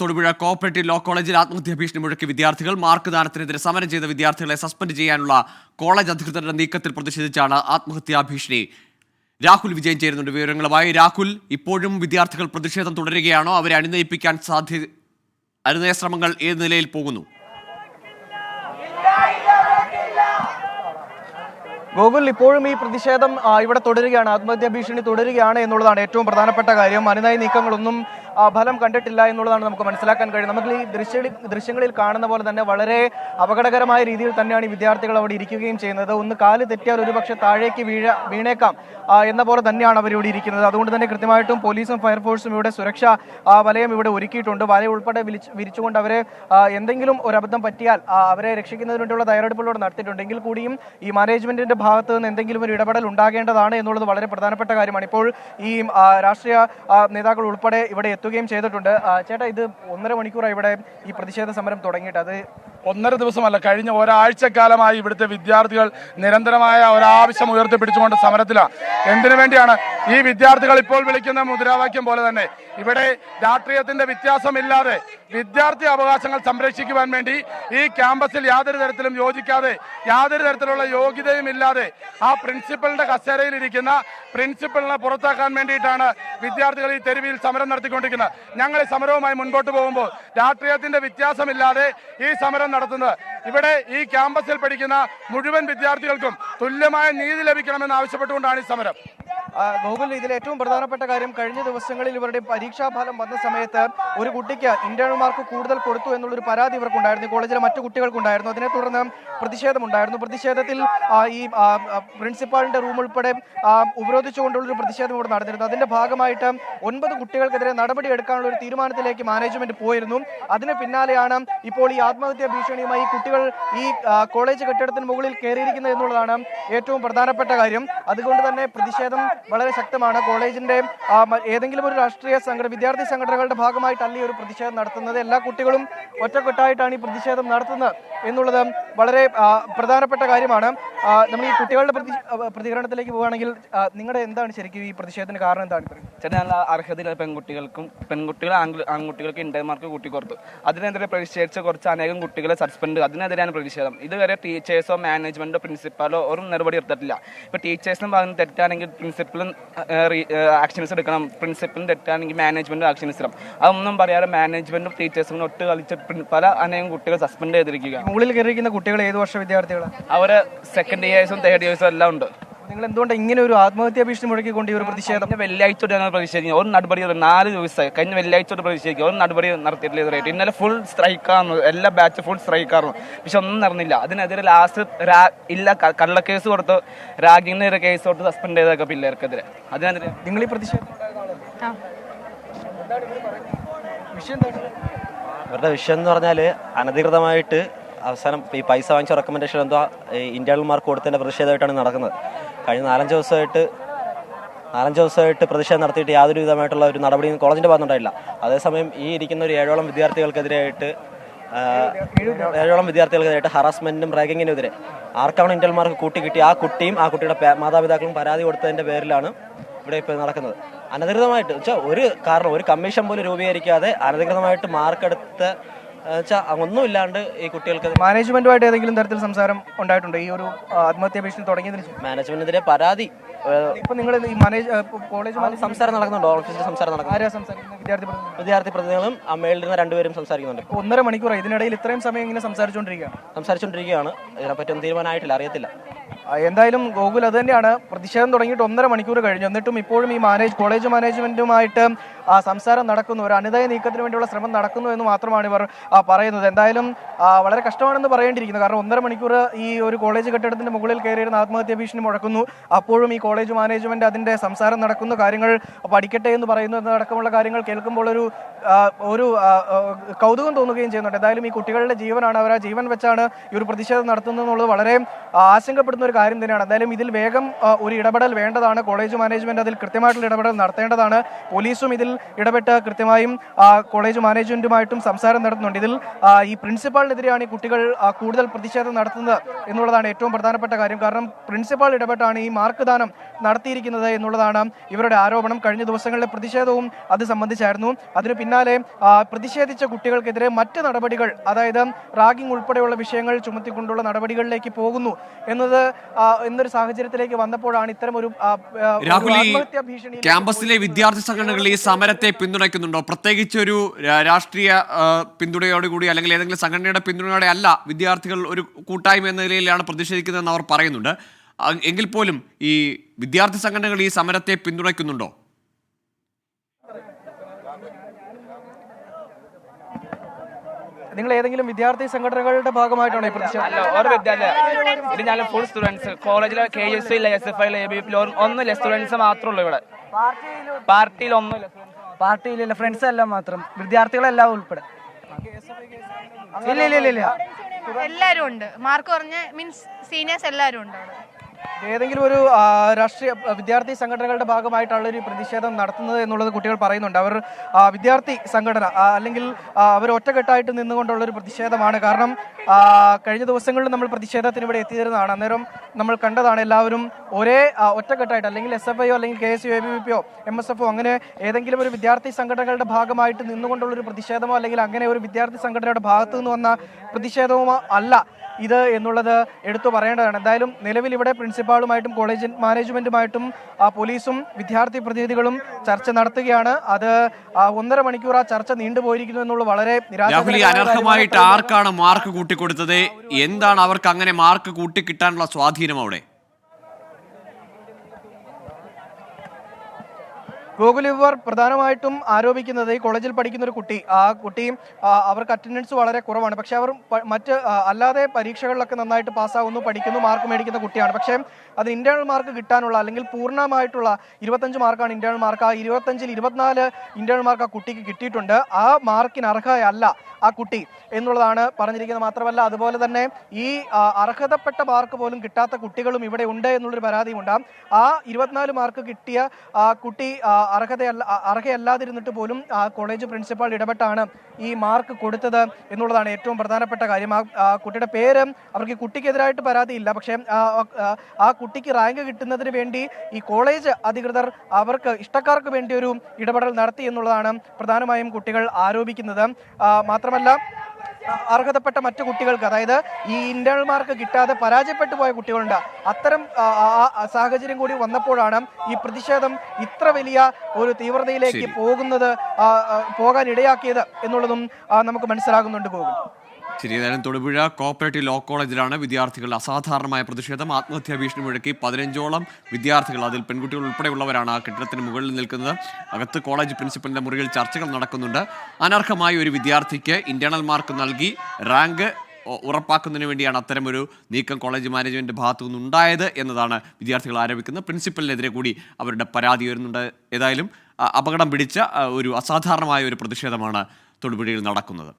Thodupuzha cooperative law കോളേജിൽ ആത്മഹത്യാ ഭീഷണി മുഴക്കി വിദ്യാർത്ഥികൾ മാർക്ക് ദാനത്തിനെതിരെ സമരം ചെയ്ത വിദ്യാർത്ഥികളെ സസ്പെൻഡ് ചെയ്യാനുള്ള കോളേജ് അധികൃതരുടെ നീക്കത്തിൽ പ്രതിഷേധിച്ചാണ് ആത്മഹത്യാ ഭീഷണി. രാഹുൽ വിജയൻ ചേരുന്നുണ്ട്. വിവരങ്ങളുമായി രാഹുൽ ഇപ്പോഴും വിദ്യാർത്ഥികൾ പ്രതിഷേധം തുടരുകയാണോ? അവരെ അനുനയിപ്പിക്കാൻ സാധ്യ അനുനയ ശ്രമങ്ങൾ ഏത് നിലയിൽ പോകുന്നു? ഗോകുൽ ഇപ്പോഴും ഈ പ്രതിഷേധം ഇവിടെ തുടരുകയാണ് ആത്മഹത്യാ ഭീഷണി തുടരുകയാണ് എന്നുള്ളതാണ് ഏറ്റവും പ്രധാനപ്പെട്ട കാര്യം. അനുനയ നീക്കങ്ങളൊന്നും ഫലം കണ്ടിട്ടില്ല എന്നുള്ളതാണ് നമുക്ക് മനസ്സിലാക്കാൻ കഴിയും നമുക്ക് ഈ ദൃശ്യങ്ങളിൽ ദൃശ്യങ്ങളിൽ കാണുന്ന പോലെ തന്നെ വളരെ അപകടകരമായ രീതിയിൽ തന്നെയാണ് ഈ വിദ്യാർത്ഥികൾ അവിടെ ഇരിക്കുകയും ചെയ്യുന്നത്. ഒന്ന് കാൽ തെറ്റിയാൽ ഒരുപക്ഷെ താഴേക്ക് വീഴ വീണേക്കാം. എന്ന പോലെ തന്നെയാണ് അവർ ഇവിടെ ഇരിക്കുന്നത്. അതുകൊണ്ട് തന്നെ കൃത്യമായിട്ടും പോലീസും ഫയർഫോഴ്സും ഇവിടെ സുരക്ഷ വലയം ഇവിടെ ഒരുക്കിയിട്ടുണ്ട്. വല ഉൾപ്പെടെ വിരിച്ചുകൊണ്ട് അവരെ എന്തെങ്കിലും ഒരു അബദ്ധം പറ്റിയാൽ അവരെ രക്ഷിക്കുന്നതിന് വേണ്ടിയുള്ള തയ്യാറെടുപ്പുകളോട് നടത്തിയിട്ടുണ്ടെങ്കിൽ കൂടിയും ഈ മാനേജ്മെന്റിന്റെ ഭാഗത്ത് നിന്ന് എന്തെങ്കിലും ഒരു ഇടപെടൽ ഉണ്ടാകേണ്ടതാണ് എന്നുള്ളത് വളരെ പ്രധാനപ്പെട്ട കാര്യമാണ്. ഇപ്പോൾ ഈ രാഷ്ട്രീയ നേതാക്കൾ ഉൾപ്പെടെ ഇവിടെ എത്തുകയും ചെയ്തിട്ടുണ്ട്. ചേട്ടാ ഇത് ഒന്നര മണിക്കൂറായി ഇവിടെ ഈ പ്രതിഷേധ സമരം തുടങ്ങിയിട്ട് അത് ഒന്നര ദിവസമല്ല കഴിഞ്ഞ ഒരാഴ്ചക്കാലമായി ഇവിടുത്തെ വിദ്യാർത്ഥികൾ നിരന്തരമായ ഒരാവശ്യം ഉയർത്തിപ്പിടിച്ചുകൊണ്ട് സമരത്തിലാണ് എന്തിനു വേണ്ടിയാണ്? ഈ വിദ്യാർത്ഥികൾ ഇപ്പോൾ വിളിക്കുന്ന മുദ്രാവാക്യം പോലെ തന്നെ ഇവിടെ രാഷ്ട്രീയത്തിന്റെ വ്യത്യാസമില്ലാതെ വിദ്യാർത്ഥി അവകാശങ്ങൾ സംരക്ഷിക്കുവാൻ വേണ്ടി ഈ ക്യാമ്പസിൽ യാതൊരു തരത്തിലും യോജിക്കാതെ യാതൊരു തരത്തിലുള്ള യോഗ്യതയും ഇല്ലാതെ ആ പ്രിൻസിപ്പലിന്റെ കസേരയിൽ ഇരിക്കുന്ന പ്രിൻസിപ്പലിനെ പുറത്താക്കാൻ വേണ്ടിയിട്ടാണ് വിദ്യാർത്ഥികൾ ഈ തെരുവിൽ സമരം നടത്തിക്കൊണ്ടിരിക്കുന്നത്. ഞങ്ങൾ ഈ സമരവുമായി മുൻപോട്ട് പോകുമ്പോൾ രാഷ്ട്രീയത്തിന്റെ വ്യത്യാസമില്ലാതെ ഈ സമരം നടത്തുന്നത്. ഇവിടെ ഈ ക്യാമ്പസിൽ പഠിക്കുന്ന മുഴുവൻ വിദ്യാർത്ഥികൾക്കും തുല്യമായ നീതി ലഭിക്കണമെന്ന് ആവശ്യപ്പെട്ടുകൊണ്ടാണ് ഈ സമരം. ഗോകുൽ ഇതിൽ ഏറ്റവും പ്രധാനപ്പെട്ട കാര്യം കഴിഞ്ഞ ദിവസങ്ങളിൽ ഇവരുടെ പരീക്ഷാഫലം വന്ന സമയത്ത് ഒരു കുട്ടിക്ക് ഇന്റേണൽ മാർക്ക് കൂടുതൽ കൊടുത്തു എന്നുള്ളൊരു പരാതി ഇവർക്കുണ്ടായിരുന്നു. കോളേജിലെ മറ്റു കുട്ടികൾക്കുണ്ടായിരുന്നു. അതിനെ തുടർന്ന് പ്രതിഷേധമുണ്ടായിരുന്നു. പ്രതിഷേധത്തിൽ ഈ പ്രിൻസിപ്പാളിന്റെ റൂം ഉൾപ്പെടെ ഉപരോധിച്ചുകൊണ്ടുള്ളൊരു പ്രതിഷേധം ഇവിടെ നടന്നിരുന്നു. അതിന്റെ ഭാഗമായിട്ട് ഒൻപത് കുട്ടികൾക്കെതിരെ നടപടി എടുക്കാനുള്ള ഒരു തീരുമാനത്തിലേക്ക് മാനേജ്മെന്റ് പോയിരുന്നു. അതിന് പിന്നാലെയാണ് ഇപ്പോൾ ഈ ആത്മഹത്യാ ഭീഷണിയുമായി കുട്ടികൾ ഈ കോളേജ് കെട്ടിടത്തിന് മുകളിൽ കയറിയിരിക്കുന്നത് എന്നുള്ളതാണ് ഏറ്റവും പ്രധാനപ്പെട്ട കാര്യം. അതുകൊണ്ട് തന്നെ പ്രതിഷേധം വളരെ ശക്തമാണ്. കോളേജിന്റെ ഏതെങ്കിലും ഒരു രാഷ്ട്രീയ സംഘടന വിദ്യാർത്ഥി സംഘടനകളുടെ ഭാഗമായിട്ടല്ല ഈ ഒരു പ്രതിഷേധം നടത്തുന്നത്. എല്ലാ കുട്ടികളും ഒറ്റക്കെട്ടായിട്ടാണ് ഈ പ്രതിഷേധം നടത്തുന്നത് എന്നുള്ളത് വളരെ പ്രധാനപ്പെട്ട കാര്യമാണ്. നമ്മൾ ഈ കുട്ടികളുടെ പ്രതി പ്രതികരണത്തിലേക്ക് പോവുകയാണെങ്കിൽ നിങ്ങളുടെ എന്താണ് ശരിക്കും ഈ പ്രതിഷേധത്തിന് കാരണം എന്താണ്? ചേട്ടാ നല്ല അർഹതയില്ല പെൺകുട്ടികൾക്കും പെൺകുട്ടികൾ ആൺകു- ആൺകുട്ടികൾക്ക് ഇന്റർ മാർക്ക് കൂട്ടിക്കൊടുത്തു. അതിനെതിരെ പ്രതിഷേധിച്ച കുറച്ച് അനേകം കുട്ടികളെ സസ്പെൻഡ് അതിനെതിരെയാണ് പ്രതിഷേധം. ഇതുവരെ ടീച്ചേഴ്സോ മാനേജ്മെന്റോ പ്രിൻസിപ്പാലോ ഒരു നടപടി എടുത്തിട്ടില്ല. ഇപ്പൊ ടീച്ചേഴ്സിനും ഭാഗം തെറ്റാണെങ്കിൽ പ്രിൻസിപ്പലും ആക്ഷൻസ് എടുക്കണം. പ്രിൻസിപ്പലും തെറ്റാണെങ്കിൽ മാനേജ്മെന്റും ആക്ഷൻസ് എടുക്കണം അതൊന്നും പറയാതെ മാനേജ്മെന്റും ടീച്ചേഴ്സും ഒട്ട് കളിച്ച് പല അനേകം കുട്ടികൾ സസ്പെൻഡ് ചെയ്തിരിക്കുക മുകളിൽ കയറിയിരിക്കുന്ന കുട്ടികൾ ഏത് വർഷ വിദ്യാർത്ഥികളാണ് അവർ സെക്കൻഡ് ഇയേഴ്സും തേർഡ് ഇയേഴ്സും എല്ലാം ഉണ്ട്. നിങ്ങൾ എന്തുകൊണ്ട് ഇങ്ങനെ ഒരു ആത്മഹത്യാ ഭീഷണി മുഴക്കിക്കൊണ്ട് ഈ ഒരു പ്രതിഷേധം? വെള്ളിയാഴ്ച തൊട്ട് ഞങ്ങൾ പ്രതിഷേധിക്കും ഒരു നടപടി നാല് ദിവസമായി. കഴിഞ്ഞ വെള്ളിയാഴ്ച തൊട്ട് പ്രതിഷേധിക്കുക. ഒരു നടപടി നടത്തിയിട്ടില്ല ഇതുവരെയായിട്ട് ഇന്നലെ ഫുൾ സ്ട്രൈക്കാണ് എല്ലാ ബാച്ച് ഫുൾ സ്ട്രൈക്കാണ് പക്ഷെ ഒന്നും നടന്നില്ല. അതിനെതിരെ ലാസ്റ്റ് ഇല്ല. കള്ള കള്ളക്കേസ് കൊടുത്ത് റാഗിങ്ങിനെതിരെ കേസ് കൊടുത്ത് സസ്പെൻഡ് ചെയ്തൊക്കെ പിള്ളേർക്കെതിരെ. അതിനെതിരെ നിങ്ങൾ ഈ പ്രതിഷേധം വിഷയം എന്താണ്? ഇവരുടെ വിഷയം എന്ന് പറഞ്ഞാൽ അനധികൃതമായിട്ട് അവസാനം ഈ പൈസ വാങ്ങിച്ച റെക്കമെൻഡേഷൻ എന്തോ ഇന്റേണൽ മാർക്ക് കൊടുത്തതിന്റെ പ്രതിഷേധമായിട്ടാണ് നടക്കുന്നത്. കഴിഞ്ഞ നാലഞ്ച് ദിവസമായിട്ട് നാലഞ്ച് ദിവസമായിട്ട് പ്രതിഷേധം നടത്തിയിട്ട് യാതൊരു വിധമായിട്ടുള്ള ഒരു നടപടിയും കോളേജിന്റെ ഭാഗത്തുണ്ടായില്ല അതേസമയം ഈ ഇരിക്കുന്ന ഒരു ഏഴോളം വിദ്യാർത്ഥികൾക്കെതിരായിട്ട് ആ, ഏഴോളം വിദ്യാർത്ഥികൾക്കെതിരായിട്ട് ഹറാസ്മെന്റിനും റാഗിങ്ങിനും എതിരെ ആർക്കാണ് ഇന്റൽ മാർക്ക് കൂട്ടി കിട്ടി ആ കുട്ടിയും ആ കുട്ടിയുടെ മാതാപിതാക്കളും പരാതി കൊടുത്തതിന്റെ പേരിലാണ് ഇവിടെ ഇപ്പോൾ നടക്കുന്നത്. അനധികൃതമായിട്ട് വെച്ചാൽ ഒരു കാരണം ഒരു കമ്മീഷൻ പോലും രൂപീകരിക്കാതെ അനധികൃതമായിട്ട് മാർക്കെടുത്ത് ഒന്നുമില്ലാണ്ട് ഈ കുട്ടികൾക്ക് മാനേജ്മെന്റുമായിട്ട് ഏതെങ്കിലും തരത്തിൽ സംസാരം ഉണ്ടായിട്ടുണ്ട്? ഈ ഒരു ആത്മഹത്യാ ഭീഷണി തുടങ്ങിയതിന് മാനേജ്മെന്റിന്റെ മാനേജ്മെന്റിനെതിരെ പരാതി ഇപ്പൊ നിങ്ങൾ ഈ മാനേജ് കോളേജ് സംസാരം നടക്കുന്നുണ്ട്. ഓഫീസിൽ സംസാരം നടക്കുന്നു വിദ്യാർത്ഥി പ്രതിനിധികളും നിന്ന് രണ്ടുപേരും സംസാരിക്കുന്നുണ്ട്. ഒന്നര മണിക്കൂർ ഇതിനിടയിൽ ഇത്രയും സമയം ഇങ്ങനെ സംസാരിച്ചുകൊണ്ടിരിക്കുകയാണ് സംസാരിച്ചുകൊണ്ടിരിക്കുകയാണ് ഇതിനെപ്പറ്റി ഒന്നും തീരുമാനമായിട്ടില്ല. അറിയത്തില്ല. എന്തായാലും ഗോകുൽ അത് തന്നെയാണ്. പ്രതിഷേധം തുടങ്ങിയിട്ട് ഒന്നര മണിക്കൂർ കഴിഞ്ഞു. എന്നിട്ടും ഇപ്പോഴും ഈ മാനേജ് കോളേജ് മാനേജ്മെന്റുമായിട്ട് സംസാരം നടക്കുന്നു. ഒരു അനുദയ നീക്കത്തിന് വേണ്ടിയുള്ള ശ്രമം നടക്കുന്നു എന്ന് മാത്രമാണ് ഇവർ പറയുന്നത്. എന്തായാലും വളരെ കഷ്ടമാണെന്ന് പറയേണ്ടിയിരിക്കുന്നു. കാരണം ഒന്നര മണിക്കൂർ ഈ ഒരു കോളേജ് കെട്ടിടത്തിന്റെ മുകളിൽ കയറിയിരുന്ന ആത്മഹത്യാ ഭീഷണി മുഴക്കുന്നു. അപ്പോഴും ഈ കോളേജ് മാനേജ്മെന്റ് അതിന്റെ സംസാരം നടക്കുന്നു കാര്യങ്ങൾ പഠിക്കട്ടെ എന്ന് പറയുന്നു എന്നതടക്കമുള്ള കാര്യങ്ങൾ കേൾക്കുമ്പോൾ ഒരു ഒരു കൗതുകം തോന്നുകയും ചെയ്യുന്നുണ്ട്. എന്തായാലും ഈ കുട്ടികളുടെ ജീവനാണ് അവർ ആ ജീവൻ വെച്ചാണ് ഈ ഒരു പ്രതിഷേധം നടത്തുന്നത് എന്നുള്ളത് വളരെ ആശങ്കപ്പെടുന്ന ഒരു കാര്യം തന്നെയാണ്. എന്തായാലും ഇതിൽ വേഗം ഒരു ഇടപെടൽ വേണ്ടതാണ്. കോളേജ് മാനേജ്മെന്റ് അതിൽ കൃത്യമായിട്ടുള്ള ഇടപെടൽ നടത്തേണ്ടതാണ്. പോലീസും ഇതിൽ ഇടപെട്ട് കൃത്യമായും കോളേജ് മാനേജ്മെന്റുമായിട്ടും സംസാരം നടത്തുന്നുണ്ട്. ഇതിൽ ഈ പ്രിൻസിപ്പാളിനെതിരെയാണ് ഈ കുട്ടികൾ കൂടുതൽ പ്രതിഷേധം നടത്തുന്നത് എന്നുള്ളതാണ് ഏറ്റവും പ്രധാനപ്പെട്ട കാര്യം. കാരണം പ്രിൻസിപ്പാൾ ഇടപെട്ടാണ് ഈ മാർക്ക് ദാനം നടത്തിയിരിക്കുന്നത് എന്നുള്ളതാണ് ഇവരുടെ ആരോപണം. കഴിഞ്ഞ ദിവസങ്ങളിലെ പ്രതിഷേധവും അത് സംബന്ധിച്ചായിരുന്നു. അതിന് പിന്നാലെ പ്രതിഷേധിച്ച കുട്ടികൾക്കെതിരെ മറ്റ് നടപടികൾ അതായത് റാഗിംഗ് ഉൾപ്പെടെയുള്ള വിഷയങ്ങൾ ചുമത്തിക്കൊണ്ടുള്ള നടപടികളിലേക്ക് പോകുന്നു എന്നത് എന്നൊരു സാഹചര്യത്തിലേക്ക് വന്നപ്പോഴാണ് ഇത്തരം ഒരു ക്യാമ്പസിലെ വിദ്യാർത്ഥി സംഘടനകൾ ഈ സമരത്തെ പിന്തുണയ്ക്കുന്നുണ്ടോ? പ്രത്യേകിച്ച് ഒരു രാഷ്ട്രീയ പിന്തുണയോടുകൂടി അല്ലെങ്കിൽ ഏതെങ്കിലും സംഘടനയുടെ പിന്തുണയോടെ അല്ല വിദ്യാർത്ഥികൾ ഒരു കൂട്ടായ്മ എന്ന നിലയിലാണ് പ്രതിഷേധിക്കുന്നതെന്ന് അവർ പറയുന്നുണ്ട്. എങ്കിൽ പോലും ഈ വിദ്യാർത്ഥി സംഘടനകൾ ഈ സമരത്തെ പിന്തുണയ്ക്കുന്നുണ്ടോ? നിങ്ങൾ ഏതെങ്കിലും വിദ്യാർത്ഥി സംഘടനകളുടെ ഭാഗമായിട്ടാണ് ഈ പ്രതിഷേധം? അല്ല ഒരു വിദ്യാലയം ഇത് ഞാൻ ഫുൾ സ്റ്റുഡൻസ് കോളേജിലെ കെ എസ് ഇല്ല S F I A B P ഒന്നുമില്ല സ്റ്റുഡൻസ് മാത്രമേ ഉള്ളൂ ഇവിടെ. പാർട്ടിയിൽ ഒന്നുമില്ല പാർട്ടിയിലില്ല ഫ്രണ്ട്സ് എല്ലാം മാത്രം. വിദ്യാർത്ഥികളെല്ലാം ഉൾപ്പെടെ. ഇല്ല ഇല്ല ഇല്ല ഇല്ല. എല്ലാരും ഉണ്ട്. മാർക്ക് കുറഞ്ഞ മീൻസ് സീനിയേഴ്സ് എല്ലാരും ഉണ്ട് ഏതെങ്കിലും ഒരു രാഷ്ട്രീയ വിദ്യാർത്ഥി സംഘടനകളുടെ ഭാഗമായിട്ടുള്ള ഒരു പ്രതിഷേധം നടത്തുന്നത് എന്നുള്ളത് കുട്ടികൾ പറയുന്നുണ്ട്. അവർ വിദ്യാർത്ഥി സംഘടന അല്ലെങ്കിൽ അവർ ഒറ്റക്കെട്ടായിട്ട് നിന്നുകൊണ്ടുള്ള ഒരു പ്രതിഷേധമാണ്. കാരണം കഴിഞ്ഞ ദിവസങ്ങളിൽ നമ്മൾ പ്രതിഷേധത്തിന് ഇവിടെ എത്തിയിരുന്നതാണ്. അന്നേരം നമ്മൾ കണ്ടതാണ് എല്ലാവരും ഒരേ ഒറ്റക്കെട്ടായിട്ട് അല്ലെങ്കിൽ എസ് എഫ് ഐയോ അല്ലെങ്കിൽ K S U A B M S അങ്ങനെ ഏതെങ്കിലും ഒരു വിദ്യാർത്ഥി സംഘടനകളുടെ ഭാഗമായിട്ട് നിന്നുകൊണ്ടുള്ള ഒരു പ്രതിഷേധമോ അല്ലെങ്കിൽ അങ്ങനെ ഒരു വിദ്യാർത്ഥി സംഘടനയുടെ ഭാഗത്തു നിന്ന് വന്ന പ്രതിഷേധമോ അല്ല. ഇത് എന്നുള്ളത് എടുത്തു പറയേണ്ടതാണ്. എന്തായാലും നിലവിൽ ഇവിടെ പ്രിൻസിപ്പാളുമായിട്ടും കോളേജ് മാനേജ്മെന്റുമായിട്ടും ആ, പോലീസും വിദ്യാർത്ഥി പ്രതിനിധികളും ചർച്ച നടത്തുകയാണ്. അത് ഒന്നര മണിക്കൂർ ആ ചർച്ച നീണ്ടുപോയിരിക്കുന്നു എന്നുള്ള വളരെ അനർഹമായിട്ട് ആർക്കാണ് മാർക്ക് കൂട്ടിക്കൊടുത്തത്? എന്താണ് അവർക്ക് അങ്ങനെ മാർക്ക് കൂട്ടിക്കിട്ടാനുള്ള സ്വാധീനം അവിടെ? ഗോകുൽ ഇവർ പ്രധാനമായിട്ടും ആരോപിക്കുന്നത് ഈ കോളേജിൽ പഠിക്കുന്ന ഒരു കുട്ടി. ആ കുട്ടി അവർക്ക് അറ്റൻഡൻസ് വളരെ കുറവാണ്. പക്ഷെ അവർ മറ്റ് അല്ലാതെ പരീക്ഷകളിലൊക്കെ നന്നായിട്ട് പാസ്സാവുന്നു പഠിക്കുന്നു മാർക്ക് മേടിക്കുന്ന കുട്ടിയാണ്. പക്ഷേ അത് ഇന്റേണൽ മാർക്ക് കിട്ടാനുള്ള അല്ലെങ്കിൽ പൂർണമായിട്ടുള്ള ഇരുപത്തഞ്ച് മാർക്കാണ് ഇന്റേണൽ മാർക്ക് ആ ഇരുപത്തഞ്ചിൽ ഇരുപത്തിനാല് ഇന്റേണൽ മാർക്ക് ആ കുട്ടിക്ക് കിട്ടിയിട്ടുണ്ട്. ആ മാർക്കിന് അർഹയല്ല ആ കുട്ടി എന്നുള്ളതാണ് പറഞ്ഞിരിക്കുന്നത്. മാത്രമല്ല അതുപോലെ തന്നെ ഈ അർഹതപ്പെട്ട മാർക്ക് പോലും കിട്ടാത്ത കുട്ടികളും ഇവിടെ ഉണ്ട് എന്നുള്ളൊരു പരാതിയുണ്ട്. ആ ഇരുപത്തിനാല് മാർക്ക് കിട്ടിയ ആ കുട്ടി അർഹതയല്ല അർഹയല്ലാതിരുന്നിട്ട് പോലും ആ കോളേജ് പ്രിൻസിപ്പാൾ ഇടപെട്ടാണ് ഈ മാർക്ക് കൊടുത്തത് എന്നുള്ളതാണ് ഏറ്റവും പ്രധാനപ്പെട്ട കാര്യം. ആ കുട്ടിയുടെ പേര് അവർക്ക് കുട്ടിക്കെതിരായിട്ട് പരാതിയില്ല. പക്ഷേ ആ, കുട്ടിക്ക് റാങ്ക് കിട്ടുന്നതിന് വേണ്ടി ഈ കോളേജ് അധികൃതർ അവർക്ക് ഇഷ്ടക്കാർക്ക് വേണ്ടി ഒരു ഇടപെടൽ നടത്തി എന്നുള്ളതാണ് പ്രധാനമായും കുട്ടികൾ ആരോപിക്കുന്നത്. മാത്രമല്ല അർഹതപ്പെട്ട മറ്റു കുട്ടികൾക്ക് അതായത് ഈ ഇന്റേണൽ മാർക്ക് കിട്ടാതെ പരാജയപ്പെട്ടു പോയ കുട്ടികളുണ്ട്. അത്തരം സാഹചര്യം കൂടി വന്നപ്പോഴാണ് ഈ പ്രതിഷേധം ഇത്ര വലിയ ഒരു തീവ്രതയിലേക്ക് പോകുന്നത് പോകാൻ ഇടയാക്കിയത് എന്നുള്ളതും നമുക്ക് മനസ്സിലാകുന്നുണ്ട് പോകും ഏതായാലും തൊടുപുഴ കോപ്പറേറ്റീവ് ലോ കോളേജിലാണ് വിദ്യാർത്ഥികൾ അസാധാരണമായ പ്രതിഷേധം. ആത്മഹത്യാ ഭീഷണി മുഴക്കി പതിനഞ്ചോളം വിദ്യാർത്ഥികൾ. അതിൽ പെൺകുട്ടികൾ ഉൾപ്പെടെയുള്ളവരാണ് ആ കെട്ടിടത്തിന് മുകളിൽ നിൽക്കുന്നത്. അകത്ത് കോളേജ് പ്രിൻസിപ്പലിന്റെ മുറിയിൽ ചർച്ചകൾ നടക്കുന്നുണ്ട്. അനർഹമായ ഒരു വിദ്യാർത്ഥിക്ക് ഇന്റേണൽ മാർക്ക് നൽകി റാങ്ക് ഉറപ്പാക്കുന്നതിന് വേണ്ടിയാണ് അത്തരമൊരു നീക്കം കോളേജ് മാനേജ്മെന്റ് ഭാഗത്തു നിന്നുണ്ടായത് എന്നതാണ് വിദ്യാർത്ഥികൾ ആരോപിക്കുന്നത്. പ്രിൻസിപ്പലിനെതിരെ കൂടി അവരുടെ പരാതി വരുന്നുണ്ട് ഏതായാലും അപകടം പിടിച്ച ഒരു അസാധാരണമായ ഒരു പ്രതിഷേധമാണ് തൊടുപുഴയിൽ നടക്കുന്നത്.